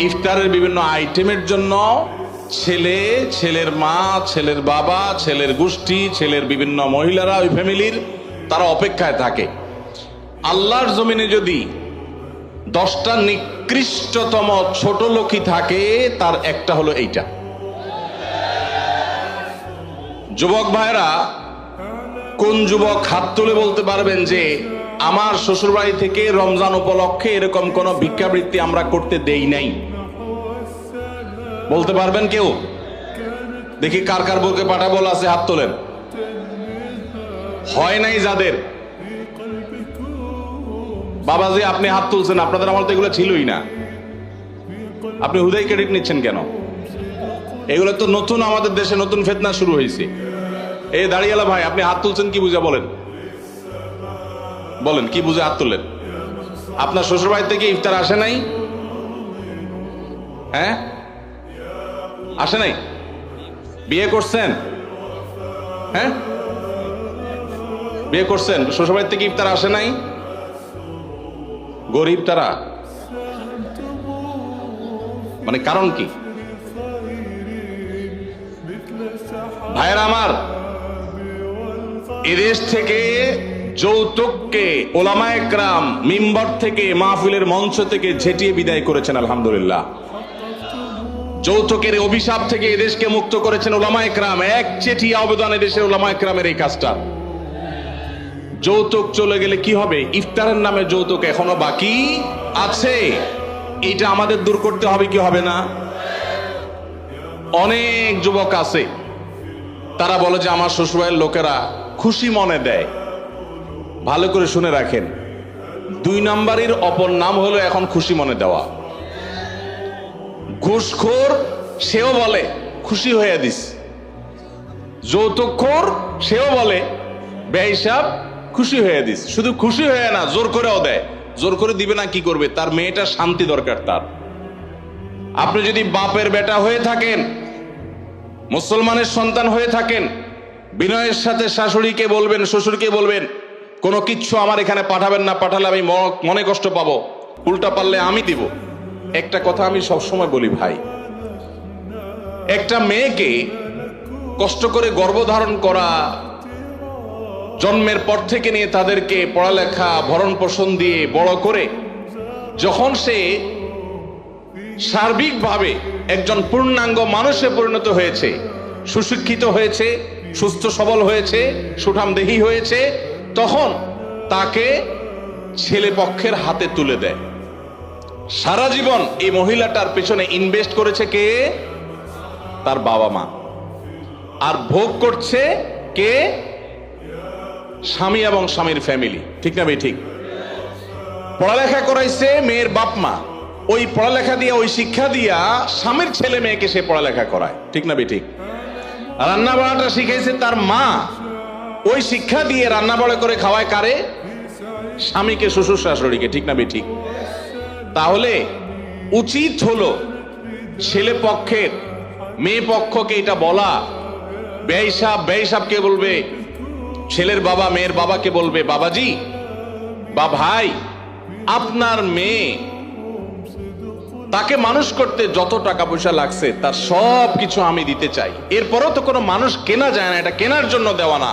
ইফতারের বিভিন্ন আইটেমের জন্য ছেলে, ছেলের মা, ছেলের বাবা, ছেলের গোষ্ঠী, ছেলের বিভিন্ন মহিলারা ওই ফ্যামিলির, তারা অপেক্ষায় থাকে। আল্লাহর জমিনে যদি দশটা নিকৃষ্টতম ছোট লোকই থাকে, তার একটা হলো এইটা। যুবক ভাইরা কোন যুবক হাত তুলে বলতে পারবেন যে আমার শ্বশুরবাড়ি থেকে রমজান উপলক্ষে এরকম কোন ভিক্ষাবৃত্তি আমরা করতে দেই নাই। বলতে পারবেন কেউ? দেখি কার কার বুকে পাঠা বলা আছে, হাত তোলেন। হয় নাই যাদের? বাবাজি, আপনি হাত তুলছেন, আপনাদের আমার তো এগুলো ছিলই না। আপনি হুদাই ক্রেডিট নিচ্ছেন কেন? এগুলো তো নতুন, আমাদের দেশে নতুন ফেতনা শুরু হয়েছে। এই দাঁড়িয়ালা ভাই, আপনি হাত তুলছেন কি বুঝা বলেন? বলেন, কি বুঝে হাত তুললেন? আপনার শ্বশুর বাড়ি থেকে ইফতার আসে নাই? হ্যাঁ? আসে নাই? বিয়ে করছেন? হ্যাঁ? বিয়ে করছেন? শ্বশুর বাড়ি থেকে ইফতার আসে নাই? গরিব তারা? মানে কারণ কি? ভাইয়ের আমার, এদেশ থেকে যৌতুককে ওলামা একরাম মিম্বর থেকে মাহফিলের মঞ্চ থেকে ঝেঁটিয়ে বিদায় করেছেন, আলহামদুলিল্লাহ। যৌতুকের অভিশাপ থেকে এদেশকে মুক্ত করেছেন ওলামা একরাম। এক চেটি আবেদন এদেশের ওলামা একরামের এই কাজটা। যৌতুক চলে গেলে কি হবে? ইফতারের নামে যৌতুক এখনও বাকি আছে। এটা আমাদের দূর করতে হবে, কি হবে না? অনেক যুবক আছে, তারা বলে যে আমার শ্বশুরের লোকেরা খুশি মনে দেয়। ভালো করে শুনে রাখেন। দুই নাম্বারের অপর নাম হলো এখন খুশি মনে দেওয়া। ঘুষখোর, সেও বলে, খুশি হয়ে দিস। যৌতুকখোর, সেও বলে, বেহিসাব, খুশি হয়ে দিস। শুধু খুশি হয়ে না, জোর করেও দেয়। জোর করে দিবে না, কি করবে? তার মেয়েটা শান্তি দরকার তার। আপনি যদি বাপের বেটা হয়ে থাকেন, মুসলমানের সন্তান হয়ে থাকেন, বিনয়ের সাথে শাশুড়িকে বলবেন, শ্বশুরকে বলবেন কোনো কিচ্ছু আমার এখানে পাঠাবেন না, পাঠালে আমি মনে কষ্ট পাবো। উল্টা পারলে আমি দিব। একটা কথা আমি সবসময় বলি ভাই। একটা মেয়েকে কষ্ট করে গর্ভধারণ করা, জন্মের পর থেকে নিয়ে তাদেরকে পড়ালেখা ভরণ পোষণ দিয়ে বড় করে, যখন সে সার্বিকভাবে একজন পূর্ণাঙ্গ মানুষে পরিণত হয়েছে, সুশিক্ষিত হয়েছে, সুস্থ সবল হয়েছে সুঠাম দেহি হয়েছে তখন তাকে ছেলে পক্ষের হাতে তুলে দেয়। সারা জীবন এই মহিলাটার পেছনে ইনভেস্ট করেছে কে? তার বাবা মা। আর ভোগ করছে কে? স্বামী এবং স্বামীর ফ্যামিলি ঠিক না ভাই? ঠিক। পড়ালেখা করাইছে মেয়ের বাপ মা। ওই পড়ালেখা দিয়া, ওই শিক্ষা দিয়া স্বামীর ছেলে মেয়েকে সে পড়ালেখা করায়। ঠিক না ভাই? ঠিক। রান্না বাড়াটা শিখাইছে তার মা। ওই শিক্ষা দিয়ে রান্না বাড়া করে খাওয়ায় কারে? স্বামীকে, শ্বশুর শাশুড়িকে, ঠিক না ঠিক? তাহলে উচিত হলো ছেলে পক্ষের, মেয়ে পক্ষকে এটা বলা। ব্যয় সাহ ব্যয় সাহকে বলবে, ছেলের বাবা, মেয়ের বাবাকে বলবে, বাবাজি, বা ভাই, আপনার মেয়ে তাকে মানুষ করতে যত টাকা পয়সা লাগছে, তার সব কিছু আমি দিতে চাই। এরপরও তো কোনো মানুষ কেনা যায় না, এটা কেনার জন্য দেওয়া না।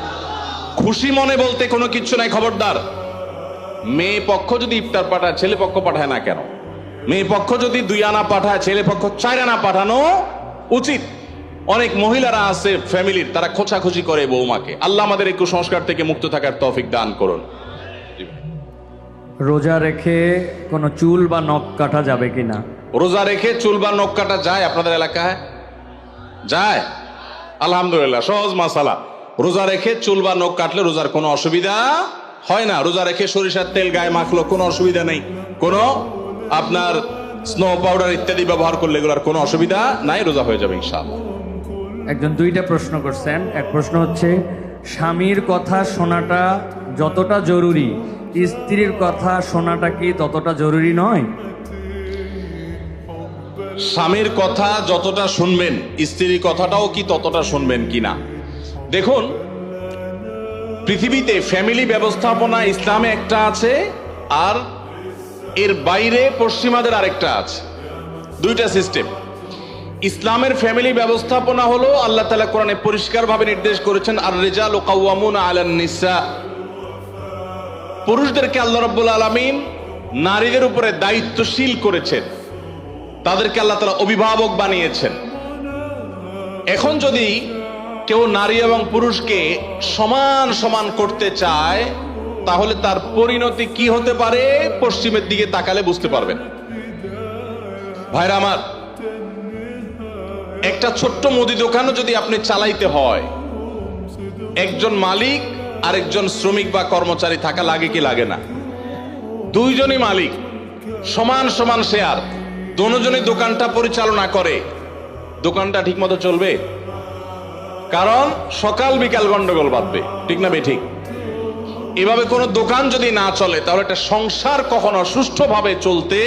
খুশি মনে বলতে কোনো কিচ্ছু নাই খবরদার। মেয়ে পক্ষ যদি ইফতার পাঠায় ছেলে পক্ষ পাঠায় না কেন? মেয়ে পক্ষ যদি দুই আনা পাঠায় ছেলে পক্ষ চার আনা পাঠানো উচিত। অনেক মহিলারা আছে ফ্যামিলির তারা খোঁচাখুচি করে বৌমাকে। আল্লাহ আমাদের এই কুসংস্কার থেকে মুক্ত থাকার তৌফিক দান করুন। রোজা রেখে কোনো চুল বা নখ কাটা যাবে কিনা রোজা রেখে চুল বা নখ কাটা যায় আপনাদের এলাকায়? যায়? আলহামদুলিল্লাহ সহজ মাসালা। রোজা রেখে চুল বা নখ কাটলে রোজার কোনো অসুবিধা হয় না। রোজা রেখে সরিষার তেল গায়ে মাখলো কোনো অসুবিধা নেই। কোনো আপনার স্নো পাউডার ইত্যাদি ব্যবহার করলে এগুলোর কোনো অসুবিধা নাই রোজা হয়ে যাবে ইনশাআল্লাহ। একজন দুইটা প্রশ্ন করছেন। এক প্রশ্ন হচ্ছে স্বামীর কথা শোনাটা যতটা জরুরি স্ত্রীর কথা শোনাটা কি ততটা জরুরি নয়? স্বামীর কথা যতটা শুনবেন স্ত্রীর কথাটাও কি ততটা শুনবেন কিনা? দেখুন, পৃথিবীতে ফ্যামিলি ব্যবস্থাপনা ইসলামে একটা আছে, আর এর বাইরে পশ্চিমাদের আরেকটা আছে। দুইটা সিস্টেম ইসলামের ফ্যামিলি ব্যবস্থাপনা হলো, আল্লাহ তালা কোরআনে পরিষ্কারভাবে নির্দেশ করেছেন আর রেজাল ও কাউয়ামুন নিসা। পুরুষদেরকে আল্লাহ রব্বুল আলমিন নারীদের উপরে দায়িত্বশীল করেছেন। তাদেরকে আল্লাহ তালা অভিভাবক বানিয়েছেন। এখন যদি কেউ নারী এবং পুরুষকে সমান সমান করতে চায়, তাহলে তার পরিণতি কি হতে পারে? পশ্চিমের দিকে তাকালে বুঝতে পারবেন। ভাইরা আমার, একটা ছোট্ট মুদি দোকানও যদি আপনি চালাইতে হয়, একজন মালিক আর একজন শ্রমিক বা কর্মচারী থাকা লাগে কি লাগে না? দুইজনই মালিক, সমান সমান শেয়ার, দুজনই দোকানটা পরিচালনা করে, দোকানটা ঠিকমতো চলবে? কারণ সকাল বিকাল গন্ডগোল বাঁধবে। ঠিক না ঠিক এভাবে কোনো দোকান যদি না চলে, তাহলে একটা সংসার কখনো সুষ্ঠুভাবে চলতে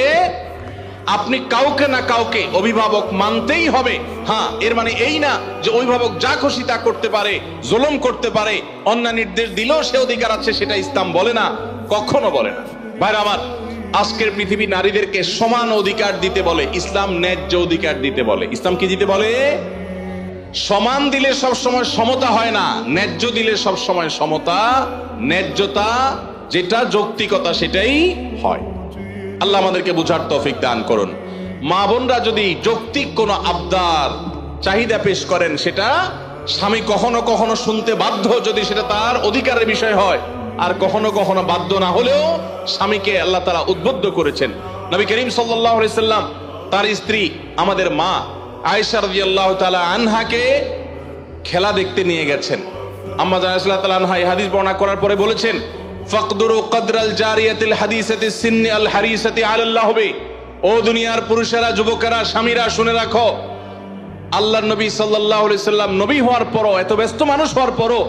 আপনি কাউকে না কাউকে অভিভাবক মানতেই হবে। হ্যাঁ এর মানে এই না যে অভিভাবক যা খুশি তা করতে পারে, জুলুম করতে পারে, অন্য নির্দেশ দিলেও সে অধিকার আছে সেটা ইসলাম বলে না, কখনো বলে না। ভাইরা আমার, আজকের পৃথিবী নারীদেরকে সমান অধিকার দিতে বলে, ইসলাম ন্যায্য অধিকার দিতে বলে। ইসলাম কি দিতে বলে? সমান দিলে সব সময় সমতা হয় না, ন্যায্য দিলে সব সময় সমতা, ন্যায্যতা যেটা যৌক্তিকতা সেটাই হয়। আল্লাহ আমাদেরকে বুঝার তৌফিক দান করুন। মা বোনরা যদি যৌক্তিক কোনো আবদার, চাহিদা পেশ করেন, সেটা স্বামী কখনো কখনো শুনতে বাধ্য যদি সেটা তার অধিকারের বিষয় হয়, আর কখনো কখনো বাধ্য না হলেও স্বামীকে আল্লাহ তারা উদ্বুদ্ধ করেছেন। নবী করিম সাল্লাহ সাল্লাম, তার স্ত্রী, আমাদের মা তাআলা আনহাকে খেলা দেখতে নিয়ে গেছেন। তাআলা আনহা হাদিস বর্ণনা করার পরে বলেছেন আল হবে ও দুনিয়ার পুরুষেরা, যুবকেরা, স্বামীরা, শুনে রাখো, আল্লাহর নবী নবী হওয়ার পরও, এত ব্যস্ত মানুষ হওয়ার পরও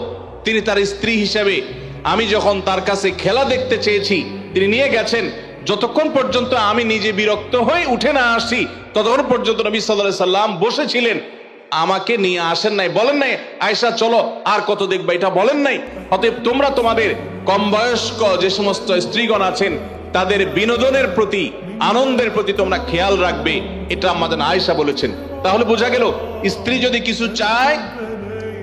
তিনি তার স্ত্রী হিসেবে, আমি যখন তার কাছে খেলা দেখতে চেয়েছি, তিনি নিয়ে গেছেন যতক্ষণ পর্যন্ত আমি নিজে বিরক্ত হয়ে উঠে না আসি, ততক্ষণ পর্যন্ত নবী আলাইহি সাল্লাম বসেছিলেন। আমাকে নিয়ে আসেন নাই, বলেন নাই আয়সা চলো, আর কত দেখবে? এটা বলেন নাই। অতএব তোমরা তোমাদের কম বয়স্ক যে সমস্ত স্ত্রীগণ আছেন, তাদের বিনোদনের প্রতি, আনন্দের প্রতি তোমরা খেয়াল রাখবে। এটা আমাদের আয়েশা বলেছেন। তাহলে বোঝা গেল, স্ত্রী যদি কিছু চায়,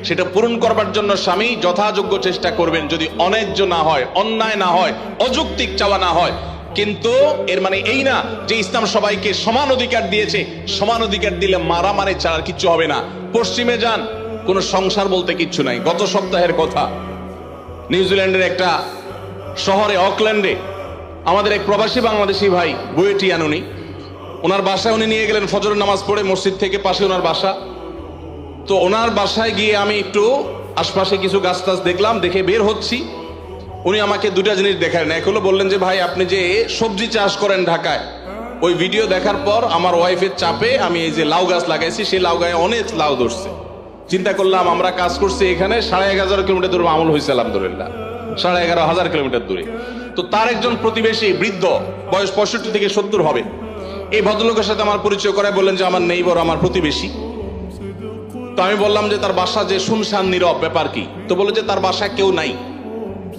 সেটা পূরণ করবার জন্য স্বামী যথাযোগ্য চেষ্টা করবেন। যদি অন্যায্য না হয়, অন্যায় না হয়, অযৌক্তিক চাওয়া না হয় কিন্তু এর মানে এই না যে ইসলাম সবাইকে সমান অধিকার দিয়েছে। সমান অধিকার দিলে মারামারি ছাড়া আর কিচ্ছু হবে না। পশ্চিমে যান, কোনো সংসার বলতে কিচ্ছু নাই। গত সপ্তাহের কথা, নিউজিল্যান্ডের একটা শহরে, অকল্যান্ডে, আমাদের এক প্রবাসী বাংলাদেশি ভাই বুয়েটি আনুনি ওনার বাসায় উনি নিয়ে গেলেন ফজরের নামাজ পড়ে মসজিদ থেকে পাশে ওনার বাসা। তো ওনার বাসায় গিয়ে আমি একটু আশপাশে কিছু গাছ টাছ দেখলাম, দেখে বের হচ্ছি। উনি আমাকে দুটা জিনিস দেখালেন। এক হলো বললেন যে, ভাই, আপনি যে সবজি চাষ করেন ঢাকায়, ওই ভিডিও দেখার পর আমার ওয়াইফের চাপে আমি এই যে লাউ গাছ লাগাইছি, সেই লাউ গায়ে অনেক লাউ ধরছে। চিন্তা করলাম, আমরা কাজ করছি এখানে, সাড়ে এগারো কিলোমিটার দূরে আমল হয়েছে আলহামদুলিল্লাহ। সাড়ে এগারো হাজার কিলোমিটার দূরে। তো তার একজন প্রতিবেশী বৃদ্ধ, বয়স পঁয়ষট্টি থেকে সত্তর হবে। এই ভদ্রলোকের সাথে আমার পরিচয় করায় বললেন যে, আমার নেইবর আমার প্রতিবেশী। তো আমি বললাম যে, তার বাসা যে শুনশান নীরব, ব্যাপার কি? তো বলে যে, তার বাসায় কেউ নাই।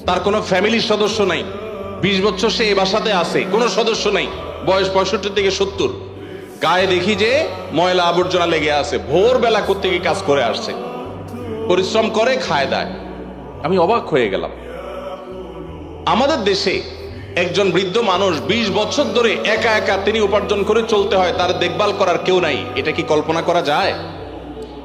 তার কোনো ফ্যামিলির সদস্য নাই। বিশ বছর সে এ বাসাতে আছে, কোনো সদস্য নাই। বয়স পঁয়ষট্টি থেকে সত্তর। গায়ে দেখি যে ময়লা আবর্জনা লেগে আছে, ভোরবেলা থেকে কাজ করে আসছে। পরিশ্রম করে, খায় দায়। আমি অবাক হয়ে গেলাম। আমাদের দেশে একজন বৃদ্ধ মানুষ ২০ বছর ধরে একা একা তিনি উপার্জন করে চলতে হয়, তার দেখভাল করার কেউ নাই। এটা কি কল্পনা করা যায়?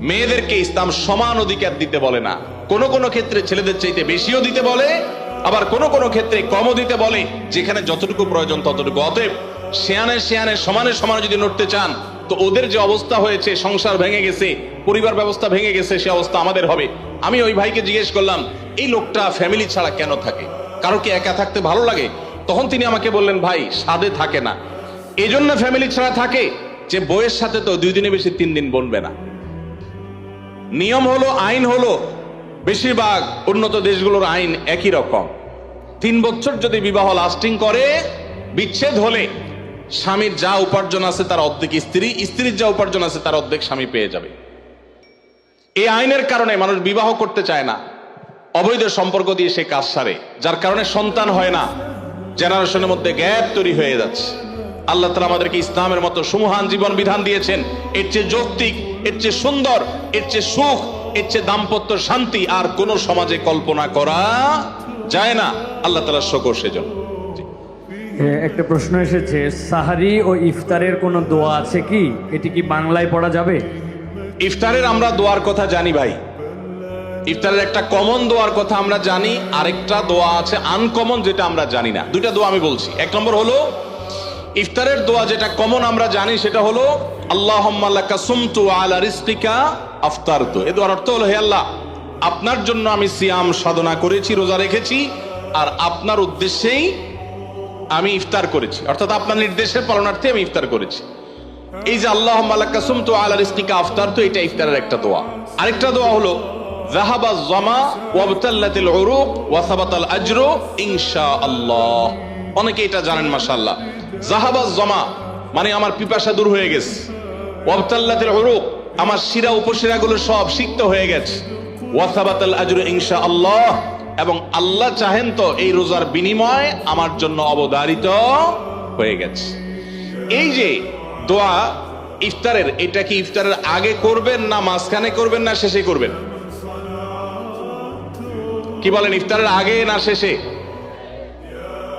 মেয়েদেরকে ইসলাম সমান অধিকার দিতে বলে না। কোন কোন ক্ষেত্রে ছেলেদের চাইতে বেশিও দিতে বলে, আবার কোন কোন ক্ষেত্রে কমও দিতে বলে। যেখানে যতটুকু প্রয়োজন ততটুকু। অতএব শেয়ানে শেয়ানে, সমানে সমানে যদি নড়তে চান, তো ওদের যে অবস্থা হয়েছে, সংসার ভেঙে গেছে, পরিবার ব্যবস্থা ভেঙে গেছে, সে অবস্থা আমাদের হবে। আমি ওই ভাইকে জিজ্ঞেস করলাম, এই লোকটা ফ্যামিলি ছাড়া কেন থাকে? কারও কি একা থাকতে ভালো লাগে? তখন তিনি আমাকে বললেন, ভাই সাদে থাকে না। এজন্য ফ্যামিলি ছাড়া থাকে যে বইয়ের সাথে তো দুই দিনে বেশি তিন দিন বনবে না। নিয়ম হলো, আইন হলো, বেশিরভাগ উন্নত দেশগুলোর আইন একই রকম। তিন বছর যদি বিবাহ লাস্টিং করে, বিচ্ছেদ হলে স্বামীর যা উপার্জন আছে তার অর্ধেক স্ত্রী, স্ত্রীর যা উপার্জন আছে তার অর্ধেক স্বামী পেয়ে যাবে। এই আইনের কারণে মানুষ বিবাহ করতে চায় না। অবৈধ সম্পর্ক দিয়ে সে কাজ সারে, যার কারণে সন্তান হয় না। জেনারেশনের মধ্যে গ্যাপ তৈরি হয়ে যাচ্ছে। আল্লাহ তালা আমাদেরকে ইসলামের মতো সুমহান জীবন বিধান দিয়েছেন। এর চেয়ে যৌক্তিক এর চেয়ে সুন্দর এর চেয়ে সুখ এর চেয়ে দাম্পত্য শান্তি আর কোন সমাজে কল্পনা করা যায় না। আল্লাহ তালা শকর সেজন্য। এ, একটা প্রশ্ন এসেছে সাহারি ও ইফতারের কোনো দোয়া আছে কি? এটি কি বাংলায় পড়া যাবে? ইফতারের আমরা দোয়ার কথা জানি ভাই। ইফতারের একটা কমন দোয়ার কথা আমরা জানি আরেকটা দোয়া আছে আনকমন যেটা আমরা জানি না। দুইটা দোয়া আমি বলছি। এক নম্বর হলো ইফতারের দোয়া যেটা কমন আমরা জানি, সেটা হলো আল্লাহ সুমতু আলা রিস্তিকা আফতার তো এ দোয়ার অর্থ হলো, হে আল্লাহ, আপনার জন্য আমি সিয়াম সাধনা করেছি, রোজা রেখেছি, আর আপনার উদ্দেশ্যেই আমি ইফতার করেছি। অর্থাৎ আপনার নির্দেশের পালনার্থে আমি ইফতার করেছি। এই যে আল্লাহ মালাকাসুম তো আলা রিস্তিকা আফতার তো এটা ইফতারের একটা দোয়া। আরেকটা দোয়া হলো জাহাবা জামা ওয়াবতাল্লাতিল উরুক ওয়া সাবাতাল আজরু ইনশাআল্লাহ। অনেকে এটা জানেন, মাশাআল্লাহ। জাহাবা জমা মানে আমার পিপাসা দূর হয়ে গেছে। ওয়াবতাল্লাতিল উরুক, আমার শিরা উপশিরাগুলো সব সিক্ত হয়ে গেছে। ওয়া সাবাতাল আজরু ইনশাআল্লাহ, এবং আল্লাহ চাহেন তো এই রোজার বিনিময় আমার জন্য অবধারিত হয়ে গেছে। এই যে দোয়া, ইফতারের, এটা কি ইফতারের আগে করবেন না মাঝখানে করবেন না শেষে করবেন? কি বলেন, ইফতারের আগে না শেষে?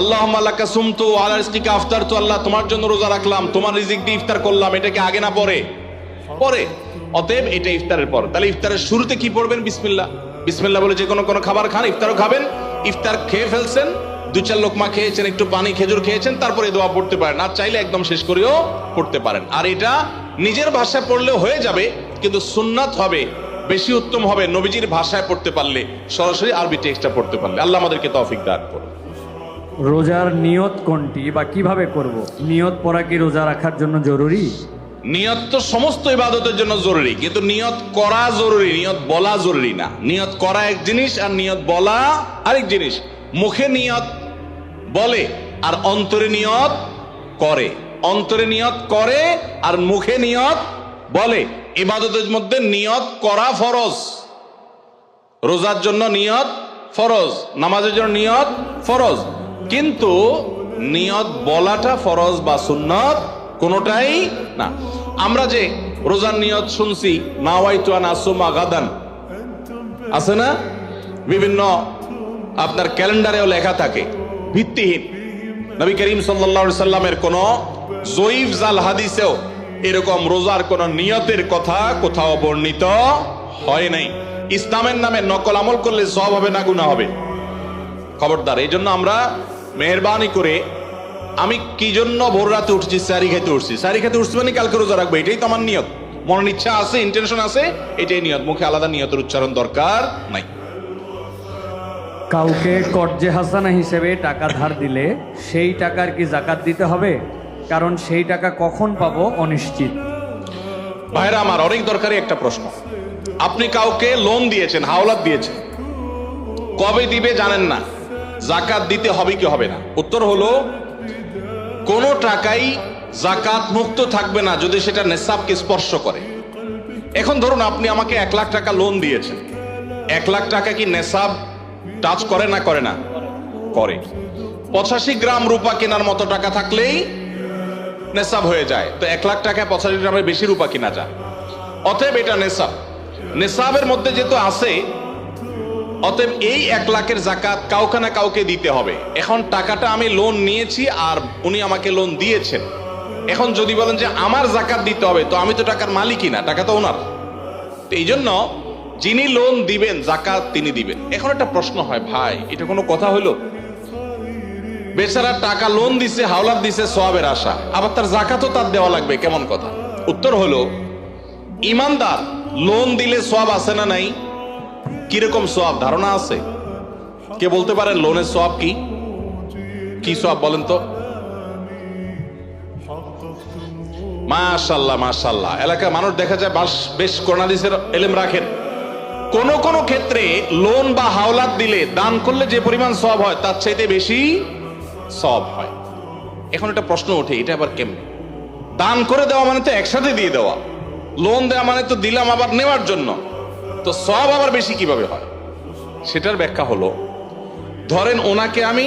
আল্লাহ আল্লাহকে সুমতু আলাস্টিকা আফতার তো আল্লাহ তোমার জন্য রোজা রাখলাম, তোমার রিজিক দিয়ে ইফতার করলাম এটা কি আগে না পরে? পরে। অতএব এটা ইফতারের পর। তাহলে ইফতারের শুরুতে কি পড়বেন? বিসমিল্লাহ। বিসমিল্লাহ বলে যে কোনো কোনো খাবার খান, ইফতারও খাবেন। ইফতার খেয়ে ফেলছেন, দু চার লোকমা খেয়েছেন, একটু পানি, খেজুর খেয়েছেন, তারপরে দোয়া পড়তে পারেন। আর চাইলে একদম শেষ করেও পড়তে পারেন। আর এটা নিজের ভাষায় পড়লেও হয়ে যাবে, কিন্তু সুন্নাত হবে, বেশি উত্তম হবে নবীজির ভাষায় পড়তে পারলে, সরাসরি আরবি টেক্সটটা পড়তে পারলে। আল্লাহ আমাদেরকে তৌফিক দান করুন। রোজার নিয়ত কোনটি বা কীভাবে করব? নিয়ত পড়া কি রোজা রাখার জন্য জরুরি? নিয়ত তো সমস্ত ইবাদতের জন্য জরুরি, কিন্তু নিয়ত করা জরুরি, নিয়ত বলা জরুরি না। নিয়ত করা এক জিনিস আর নিয়ত বলা আরেক জিনিস। মুখে নিয়ত বলে আর অন্তরে নিয়ত করে। অন্তরে নিয়ত করে আর মুখে নিয়ত বলে। ইবাদতের মধ্যে নিয়ত করা ফরজ। রোজার জন্য নিয়ত ফরজ, নামাজের জন্য নিয়ত ফরজ। কিন্তু নিয়ত বলাটা ফরজ বা সুন্নত কোনোটাই না। আমরা যে রোজার নিয়ত শুনছি নাওয়াইতু আন আসুমা গাদান, আছে না? বিভিন্ন আপনার ক্যালেন্ডারেও লেখা থাকে, ভিত্তিহীন। নবী করিম সাল্লা সাল্লামের কোন জয়ীফ জাল হাদিসেও এরকম রোজার কোন নিয়তের কথা কোথাও বর্ণিত হয় নাই। ইসলামের নামে নকল আমল করলে সব হবে না গুণা হবে। খবরদার এই জন্য আমরা মেহরবানি করে আমি কি জন্য ভোর রাতে উঠছি সারি খেতে উঠছি? সারি খেতে উঠছি মানে কালকে রোজা রাখব এটাই তো আমার নিয়ত। মনের ইচ্ছা আছে ইন্টেনশন আছে এটাই নিয়ত। মুখে আলাদা নিয়তের উচ্চারণ দরকার নাই। কাউকে কর্জে হাসানা হিসেবে টাকা ধার দিলে সেই টাকার কি জাকাত দিতে হবে? কারণ সেই টাকা কখন পাবো অনিশ্চিত। ভাইরা আমার অনেক দরকারি একটা প্রশ্ন। আপনি কাউকে লোন দিয়েছেন হাওলাত দিয়েছেন। কবে দিবে জানেন না। জাকাত দিতে হবে কি হবে না? উত্তর হলো, কোন টাকাই জাকাত মুক্ত থাকবে না যদি সেটা নেশাবকে স্পর্শ করে। এখন ধরুন আপনি আমাকে এক লাখ টাকা লোন দিয়েছেন। এক লাখ টাকা কি নেশাব টাচ করে না করে না? করে। পঁচাশি গ্রাম রূপা কেনার মতো টাকা থাকলেই নেশাব হয়ে যায়। তো এক লাখ টাকায় পঁচাশি গ্রামের বেশি রূপা কিনা যায়। অতএব এটা নেশাব। নেশাবের মধ্যে যেহেতু আছে অতএব এই এক লাখের জাকাত কাউকে না কাউকে দিতে হবে। এখন টাকাটা আমি লোন নিয়েছি আর উনি আমাকে লোন দিয়েছেন। এখন যদি বলেন যে আমার জাকাত দিতে হবে, তো আমি তো টাকার মালিকই না, টাকা তো ওনার। এই জন্য যিনি লোন দিবেন জাকাত তিনি দিবেন। এখন একটা প্রশ্ন হয়, ভাই, এটা কোনো কথা হলো বেচারা টাকা লোন দিছে, হাওলাত দিছে সোয়াবের আশা। আবার তার জাকাতও তার দেওয়া লাগবে, কেমন কথা? উত্তর হলো, ইমানদার লোন দিলে সব আছে না নাই? কীরকম সোয়াব ধারণা আছে? কে বলতে পারেন লোনের সোয়াব কি? কি সোয়াব বলেন তো? মাশাল্লাহ মাশাল্লাহ এলাকায় মানুষ দেখা যায় বাস বেশ করোনাদিসের এলেম রাখেন। কোন কোন ক্ষেত্রে লোন বা হাওলাত দিলে দান করলে যে পরিমাণ সব হয়, তার চাইতে বেশি সব হয়। এখন একটা প্রশ্ন ওঠে, এটা আবার কেমনে? দান করে দেওয়া মানে তো একসাথে দিয়ে দেওয়া। লোন দেওয়া মানে তো দিলাম আবার নেওয়ার জন্য। তো সব আবার বেশি কীভাবে হয়? সেটার ব্যাখ্যা হলো, ধরেন ওনাকে আমি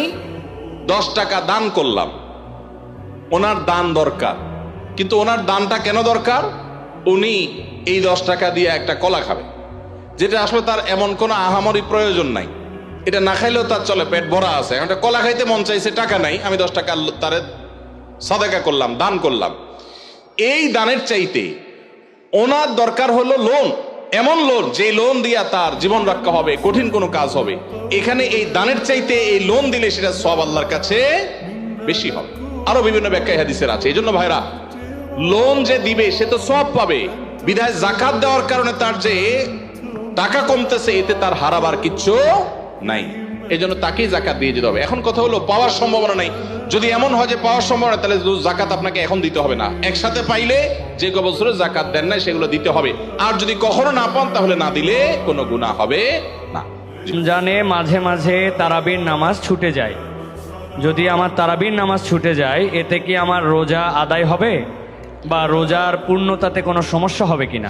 দশ টাকা দান করলাম। ওনার দান দরকার। কিন্তু ওনার দানটা কেন দরকার? উনি এই দশ টাকা দিয়ে একটা কলা খাবে, যেটা আসলে তার এমন কোনো আহামরি প্রয়োজন নাই। এটা না খাইলেও তার চলে, পেট ভরা আছে। এখন কলা খাইতে মন চাইছে, টাকা নাই, আমি দশ টাকা তারে সাদাকা করলাম, দান করলাম। এই দানের চাইতে ওনার দরকার হলো লোন এমন লোন যে লোন দিয়া তার জীবন রক্ষা হবে, কঠিন কোনো কাজ হবে। এখানে এই দানের চাইতে এই লোন দিলে সেটা সব আল্লাহর কাছে বেশি হবে। আরও বিভিন্ন ব্যাখ্যা হাদিসের আছে। এই জন্য ভাইরা, লোন যে দিবে সে তো সব পাবে। বিধায় জাকাত দেওয়ার কারণে তার যে টাকা কমতেছে, এতে তার হারাবার কিচ্ছু নাই। এই জন্য তাকেই জাকাত দিয়ে যেতে হবে। এখন কথা হলো, পাওয়ার সম্ভাবনা নাই। যদি এমন হয় যে পাওয়ার সম্ভাবনা, তাহলে জাকাত আপনাকে এখন দিতে হবে না। একসাথে পাইলে যে বছরে জাকাত দেন না সেগুলো দিতে হবে। আর যদি কখনো না পান, তাহলে না দিলে কোনো গুণা হবে না। রমজানে মাঝে মাঝে তারাবির নামাজ ছুটে যায়। যদি আমার তারাবির নামাজ ছুটে যায়, এতে কি আমার রোজা আদায় হবে? বা রোজার পূর্ণতাতে কোনো সমস্যা হবে কিনা?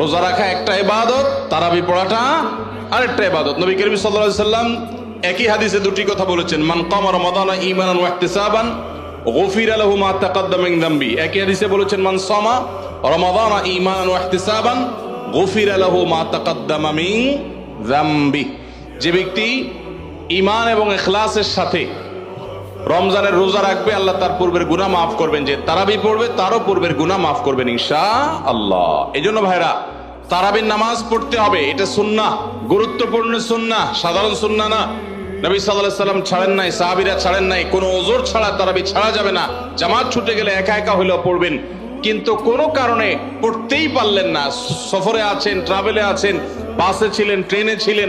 রোজা রাখা একটা ইবাদত, তারাবি পড়াটা আরেকটা ইবাদত। নবী করিম সাল্লাম একই হাদিসে দুটি কথা বলেছেন, মান কামা রমাদানা ঈমানান ওয়া ইহতিসাবান, গুফিরা লাহু মা তাকাদ্দামা যামবি একই হাদিসে বলেছেন, মান সামা রমাদানা ঈমানান ওয়া ইহতিসাবান, গুফিরা লাহু মা তাকাদ্দামা মিন যামবি যে ব্যক্তি ঈমান এবং ইখলাসের সাথে রমজানের রোজা রাখবে, আল্লাহ তার পূর্বের গুনাহ মাফ করবেন। যে তারাবি পড়বে, তারও পূর্বের গুনাহ মাফ করবেন ইনশা আল্লাহ এই জন্য ভাইরা, তারাবির নামাজ পড়তে হবে, এটা সুন্না গুরুত্বপূর্ণ সুন্নাহ, সাধারণ সুন্নাহ না। নবী আলাইহি সাল্লাম ছাড়েন নাই, সাহাবীরা ছাড়েন নাই, কোনো ওজোর ছাড়া তারাবি ছাড়া যাবে না। জামাত ছুটে গেলে একা একা হইলেও পড়বেন। কিন্তু কোনো কারণে পড়তেই পারলেন না। সফরে আছেন ট্রাভেলে আছেন বাসে ছিলেন ট্রেনে ছিলেন